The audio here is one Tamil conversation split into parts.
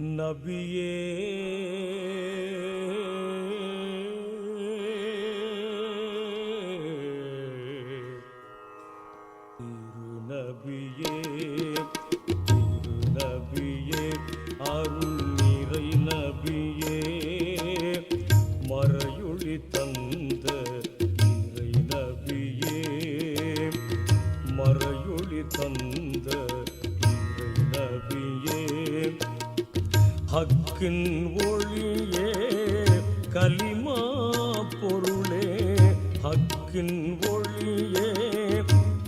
நபியே. திருநபியே திருநபியே அருள் நிறை நபியே. மறையொளி தந்த இறை நபியே. மறையொளி தந்த ஹக்கின் ஒளியே கலிமா பொருளே. ஹக்கின் ஒளியே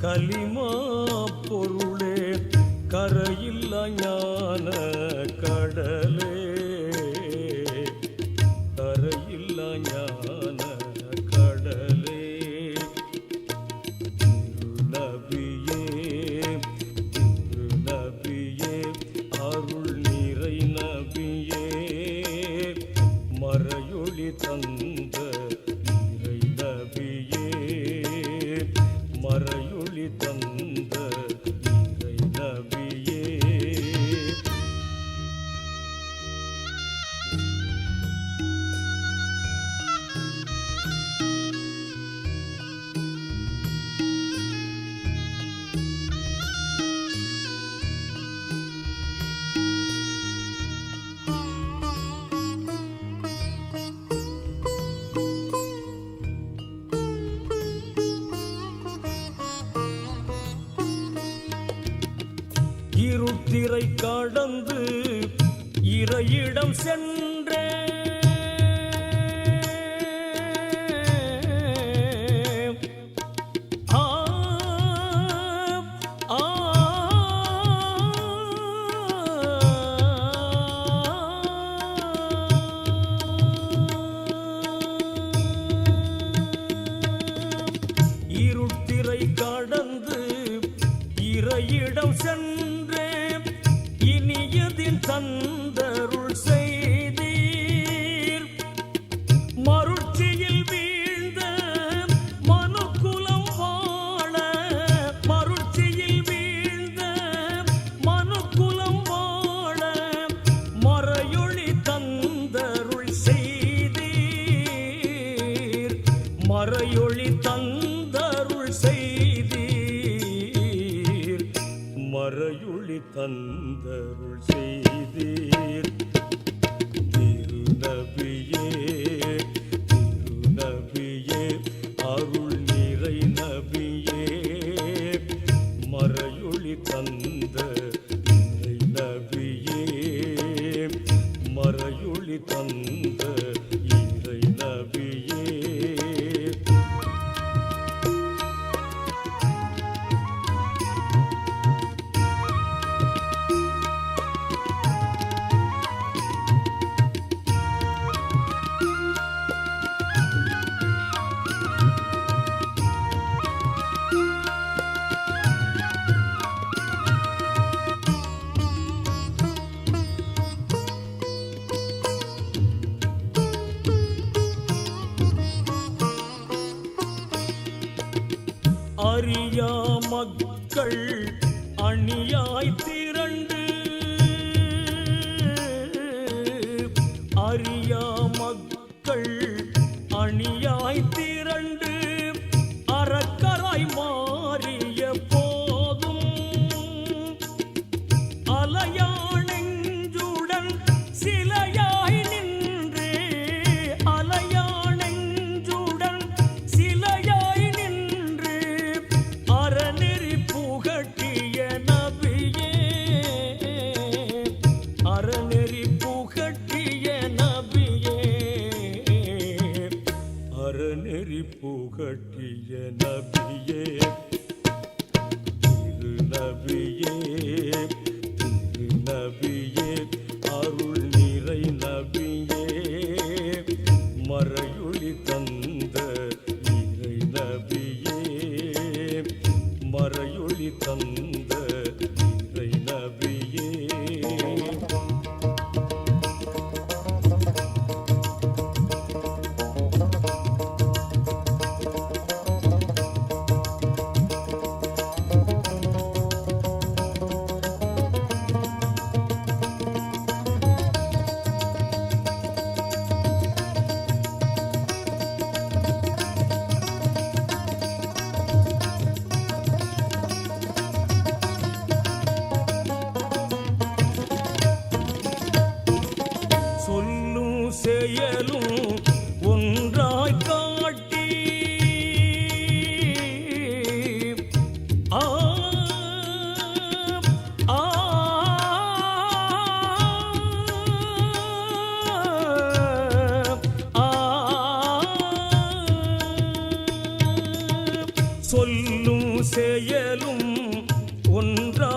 கலிமா பொருளே. கரையில்ல ஞான இருட்டிரை கடந்து இறையிடம் சென்று தந்தருள் செய்தீர். திருநபியே திருநபியே அருள் நிறை நபியே. மறையொளி தந்த இறை நபியே. மறையொளி தந்த அறியா மக்கள் அணியாய் திரண்டு. அறியா கட்டிய நபியே அறநெறி புகட்டிய நபியே திரு நபியே திரு நபியே அருள் நிறை நபியே மறையொளி தந்த இறை நபியே மறையொளி தந்த செயலும் ஒன்றாய் காட்டி. ஆ. சொல்லும் செயலும் ஒன்றா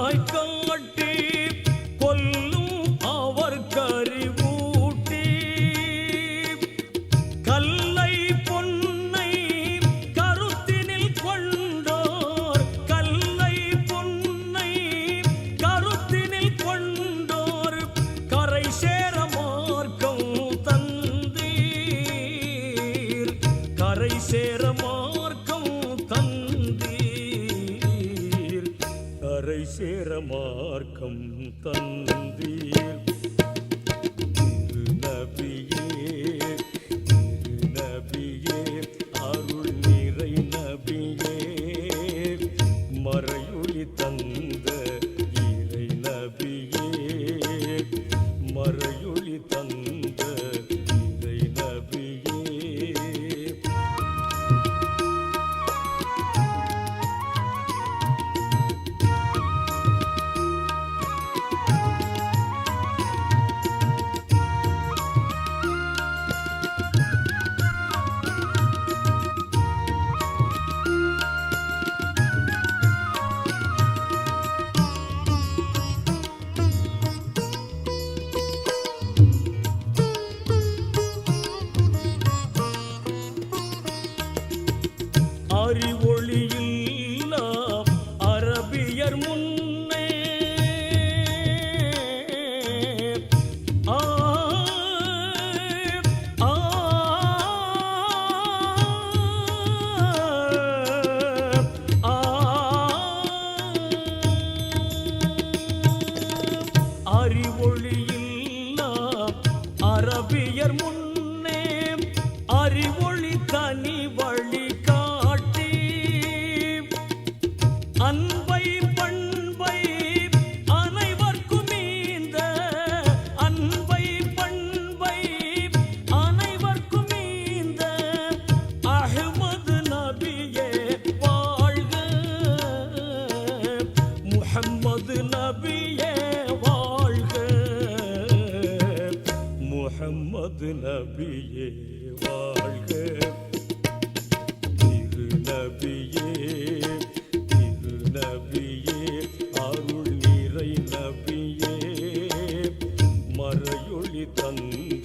அறிவொளி தனி வழி காட்டி அன்பை பண்பை அனைவர்க்கும் இந்த அன்பை பண்பை அனைவர்க்கும் இந்த அகமது நபியே வாழ்க. முகம்மது நபியே வாழ்க. முகம்மது நபியே தந்த